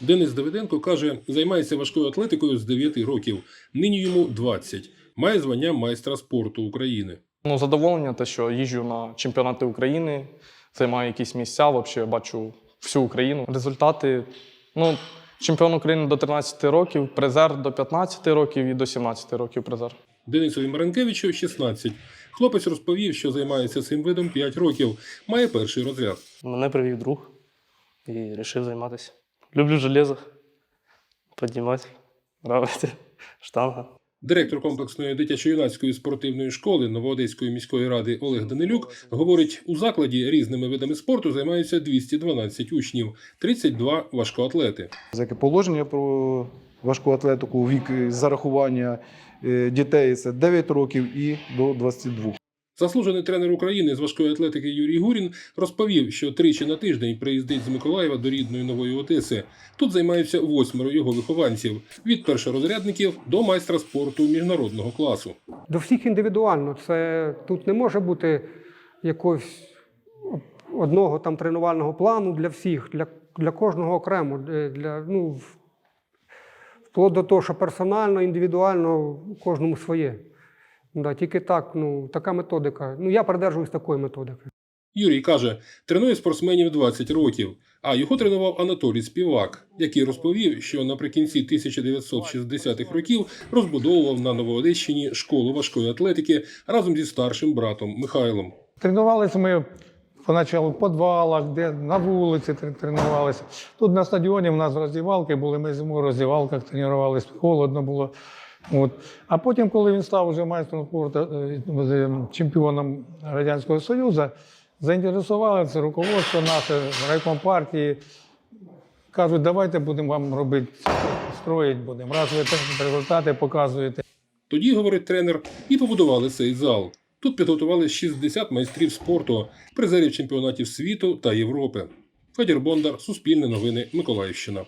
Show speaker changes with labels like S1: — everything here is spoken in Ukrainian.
S1: Денис Давиденко каже, займається важкою атлетикою з 9 років. Нині йому 20. Має звання майстра спорту України.
S2: Ну, задоволення, те, що їжджу на чемпіонати України, займаю якісь місця, взагалі бачу всю Україну. Результати, ну, чемпіон України до 13 років, призер до 15 років і до 17 років призер.
S1: Денисові Маренкевичу 16. Хлопець розповів, що займається цим видом 5 років. Має перший розряд.
S3: Мене привів друг і вирішив займатися. Люблю железо, піднімати, робити, штанга.
S1: Директор комплексної дитячо-юнацької спортивної школи Новоодеської міської ради Олег Данилюк говорить, у закладі різними видами спорту займаються 212 учнів, 32 важкоатлети.
S4: Яке положення про важку атлетику, вік зарахування е, дітей це 9 років і до 22.
S1: Заслужений тренер України з важкої атлетики Юрій Гурін розповів, що тричі на тиждень приїздить з Миколаєва до рідної нової Одеси. Тут займаються восьмеро його вихованців від першорозрядників до майстра спорту міжнародного класу.
S5: До всіх індивідуально. Це тут не може бути якогось одного там тренувального плану для всіх, для, для кожного окремо. Для, для, ну, вплоть до того, що персонально, індивідуально кожному своє. Да, тільки так, ну, така методика. Ну, я придержуюсь такої методики.
S1: Юрій каже, тренує спортсменів 20 років, а його тренував Анатолій Співак, який розповів, що наприкінці 1960-х років розбудовував на Новоодещині школу важкої атлетики разом зі старшим братом Михайлом.
S6: Тренувалися ми поначалу в підвалах, де на вулиці тренувалися. Тут на стадіоні в нас роздівалки були, ми зимою в роздівалках тренувалися, холодно було. От. А потім, коли він став вже майстром спорту, е, е, чемпіоном Радянського Союзу, заінтересували це руководство наше, райком партії. Кажуть, давайте будемо вам робити, строїть будемо. Раз ви результати показуєте.
S1: Тоді, говорить тренер, і побудували цей зал. Тут підготували 60 майстрів спорту, призерів чемпіонатів світу та Європи. Федір Бондар, Суспільне новини, Миколаївщина.